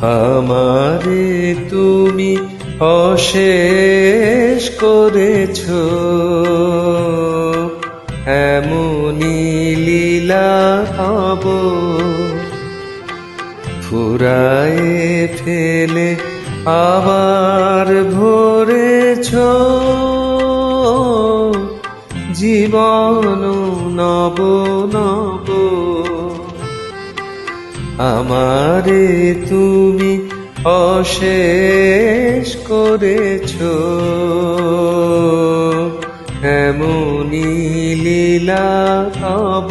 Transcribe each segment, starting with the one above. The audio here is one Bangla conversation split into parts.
আমারে তুমি অশেষ করেছ। এমনি লীলা হব ফুরায়ে ফেলে আবার ভরেছ। জীবন নব নব। আমারে তুমি অশেষ করেছ। এমনি লীলা হব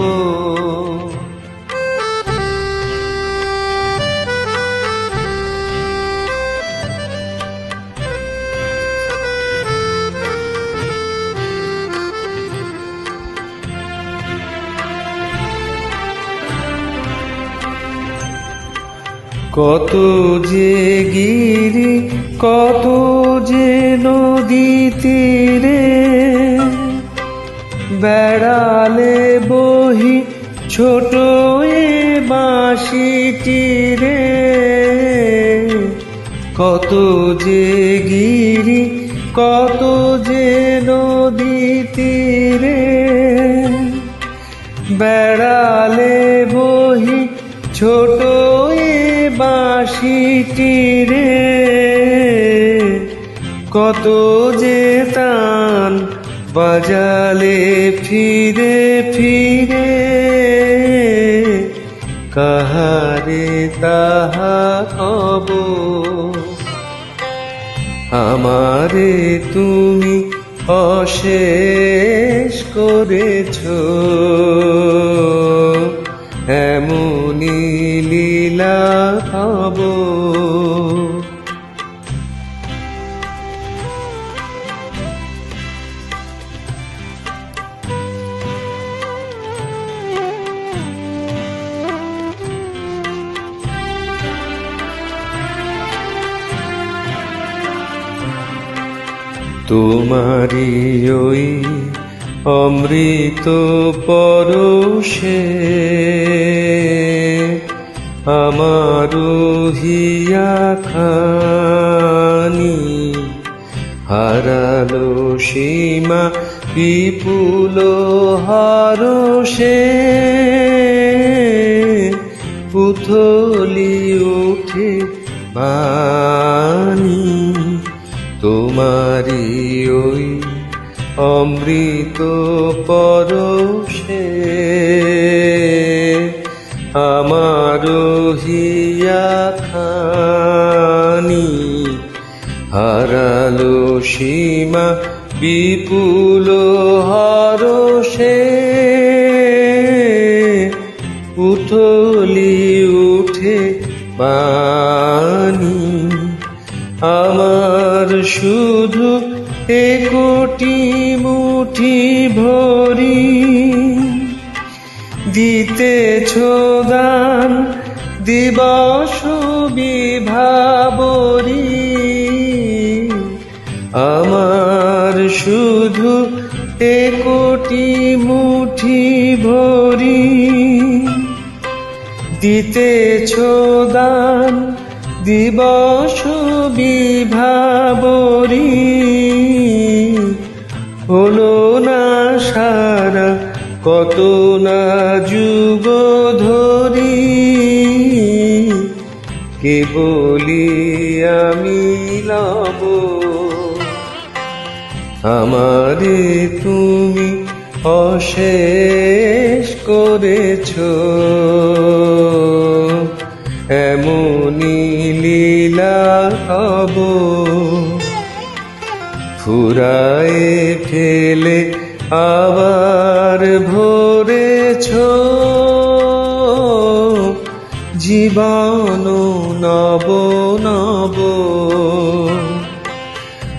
কত যে গিরি, কত যে নদী তীরে বেড়ালে বহি ছোট এ বাঁশিটি রে। কত যে গিরি, কত যে নদী তীরে বেড়ালে বহি ছোট বাঁশিটি রে, কত যে তান বাজালে ফিরে ফিরে। কাহারে তাহা হব আমারে তুমি অশেষ করেছ। তোমারি ওই অমৃত পরশে আমার হিয়া খানি হারালো সীমা বিপুল হারসে পুথলি উঠে বাণী তোমারি অমৃত পরশে আমার খানি হারালো সীমা বিপুল হরষে উথলি উঠে পানি আমার শুধু এ কোটি মুঠি ভরি। দিতেছ দান দিবস বিভাবরি। আমার শুধু এ কোটি মুঠি ভরি। দিতেছ দান দিবস বিভাবরি হলো না সারা, কত না যুগ ধরি। কে বলি আমি লব আমারে তুমি অশেষ করেছ। ফুরায়ে ফেলে আবার ভরেছ। জীবন নব নব।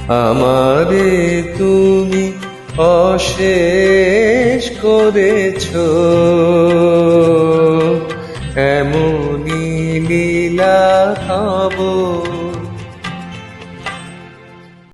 আমারে তুমি অশেষ করেছ।